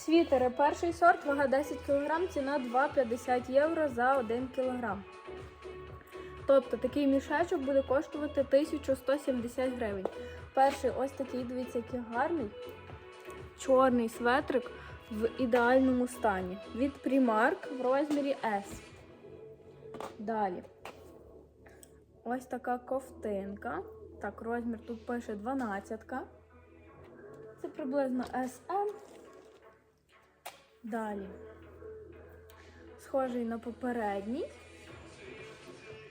Світери, перший сорт, вага 10 кг, ціна 2,50 євро за 1 кг. Тобто такий мішечок буде коштувати 1170 гривень. Перший ось такий, дивіться, який гарний. Чорний светрик в ідеальному стані. Від Primark в розмірі S. Далі. Ось така ковтинка. Так, розмір тут пише 12. Це приблизно SM. Далі. Схожий на попередній.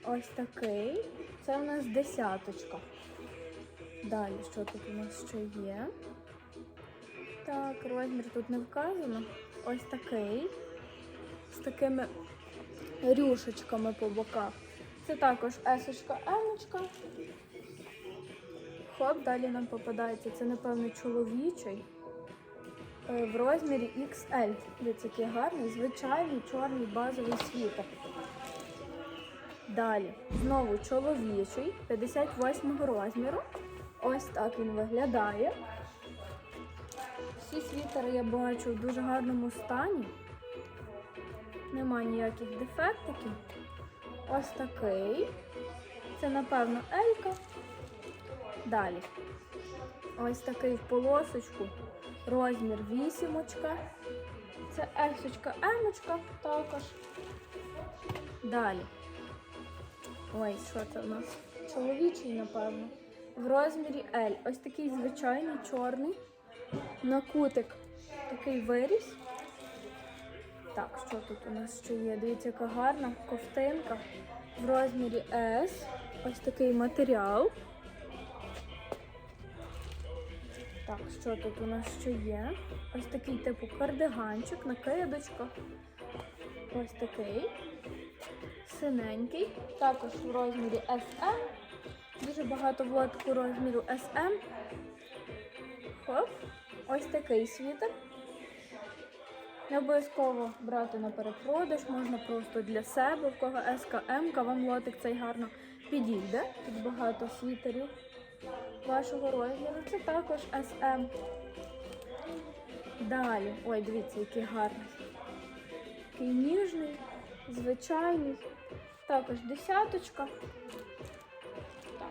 Ось такий. Це у нас десяточка. Далі, що тут у нас ще є? Так, розмір тут не вказано. Ось такий. З такими рюшечками по боках. Це також есочка, емочка. Хоп, далі нам попадається. Це, напевно, чоловічий. Е, В розмірі XL. Дивіться, який гарний, звичайний чорний базовий світер. Далі, знову чоловічий, 58 розміру. Ось так він виглядає. Всі світери я бачу в дуже гарному стані. Нема ніяких дефектиків. Ось такий. Це, напевно, Елька. Далі. Ось такий в полосочку. Розмір вісімочка. Це есочка, емочка також. Далі. Ой, що це у нас? Чоловічий, напевно. В розмірі L. Ось такий звичайний чорний. На кутик такий виріс. Так, що тут у нас ще є? Дивіться, яка гарна ковтинка в розмірі S. Ось такий матеріал. Так, що тут у нас ще є? Ось такий типу кардиганчик, накидочка. Ось такий. Синенький. Також в розмірі SM. Дуже багато в лотку розміру SM. Хоп. Ось такий світер. Не обов'язково брати на перепродаж, можна просто для себе, в кого СКМ, вам лотик цей гарно підійде. Тут багато світерів вашого розміру. Це також SM. Далі. Ой, дивіться, який гарний. Такий ніжний, звичайний. Також десяточка. Так.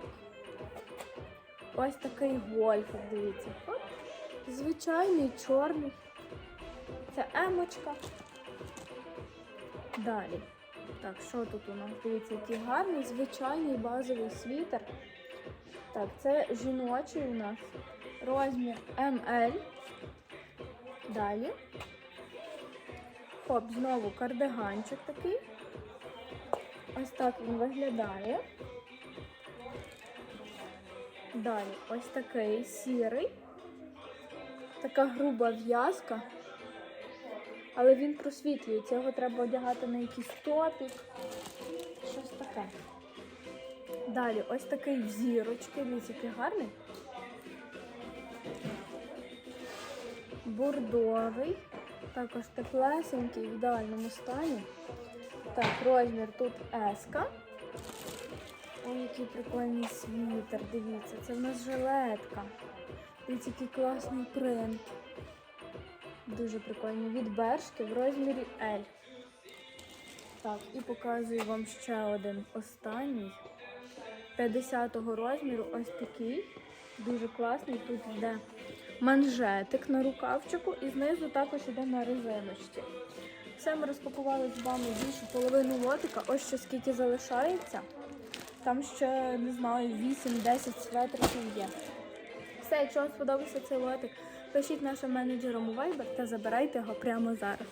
Ось такий гольфик, дивіться. Звичайний, чорний. Це емочка. Далі. Так, що тут у нас? Дивіться, який гарний, звичайний базовий світер. Так, це жіночий у нас. Розмір ML. Далі. Хоп, знову кардиганчик такий. Ось так він виглядає. Далі ось такий сірий. Така груба в'язка. Але він просвітлюється. Його треба одягати на якийсь топік. Щось таке. Далі ось такий в зірочки. Дивіться, який гарний. Бордовий. Також теплесенький в ідеальному стані. Так, розмір тут S. Ой, який прикольний світер, дивіться, це в нас жилетка. Дивіться, який класний принт. Дуже прикольний. Від бершки в розмірі L. Так, і показую вам ще один останній. 50-го розміру, ось такий. Дуже класний. Тут йде манжетик на рукавчику і знизу також йде на резиночці. Все, ми розпакували з вами більшу половину лотика. Ось ще скільки залишається. Там ще, не знаю, 8-10 светриків є. Все, якщо вам сподобався цей лотик, пишіть нашим менеджерам у Viber та забирайте його прямо зараз.